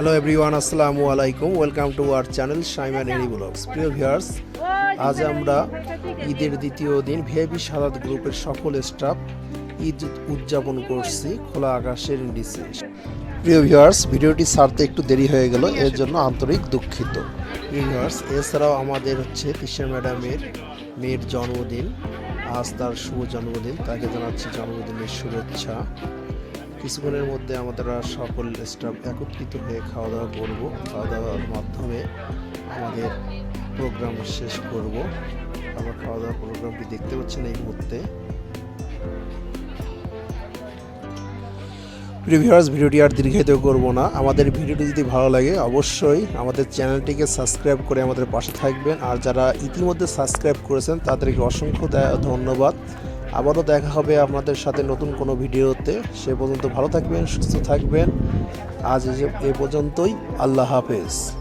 Hello everyone আসসালামু আলাইকুম welcome to our channel শাইমান এনি ব্লগস প্রিয় ভিউয়ার্স আজ আমরা ঈদের দ্বিতীয় দিন ভিআইপি সাদাত গ্রুপের সকল স্টাফ ঈদ উদযাপন করছি খোলা আকাশের নিচে। প্রিয় ভিউয়ার্স ভিডিওটি ছাড়তে একটু দেরি হয়ে গেল, এর জন্য আন্তরিক দুঃখিত। প্রিয় ভিউয়ার্স এছাড়াও আমাদের হচ্ছে তিশা ম্যাডামের মেয়ের জন্মদিন, আজ তার শুভ জন্মদিন, তাকে জানাচ্ছি জন্মদিনের শুভেচ্ছা। কিছুক্ষণের মধ্যে আমাদের সকল স্টাফ একত্রিত হয়ে খাওয়া দাওয়া করব। খাওয়া দাওয়ার মাধ্যমে আমাদের প্রোগ্রাম শেষ করব। আমরা খাওয়া দাওয়ার প্রোগ্রামটি দেখতে পাচ্ছেন এই মুহূর্তে। প্রিভিয়াস ভিডিওটি আর দীর্ঘায়িত করব না। আমাদের ভিডিওটি যদি ভালো লাগে, অবশ্যই আমাদের চ্যানেলটিকে সাবস্ক্রাইব করে আমাদের পাশে থাকবেন। আর যারা ইতিমধ্যে সাবস্ক্রাইব করেছেন, তাদেরকে অসংখ্য ধন্যবাদ। আবারও দেখা হবে আপনাদের সাথে নতুন কোনো ভিডিওতে। সে পর্যন্ত ভালো থাকবেন, সুস্থ থাকবেন। আজ এ- পর্যন্তই। আল্লাহ হাফেজ।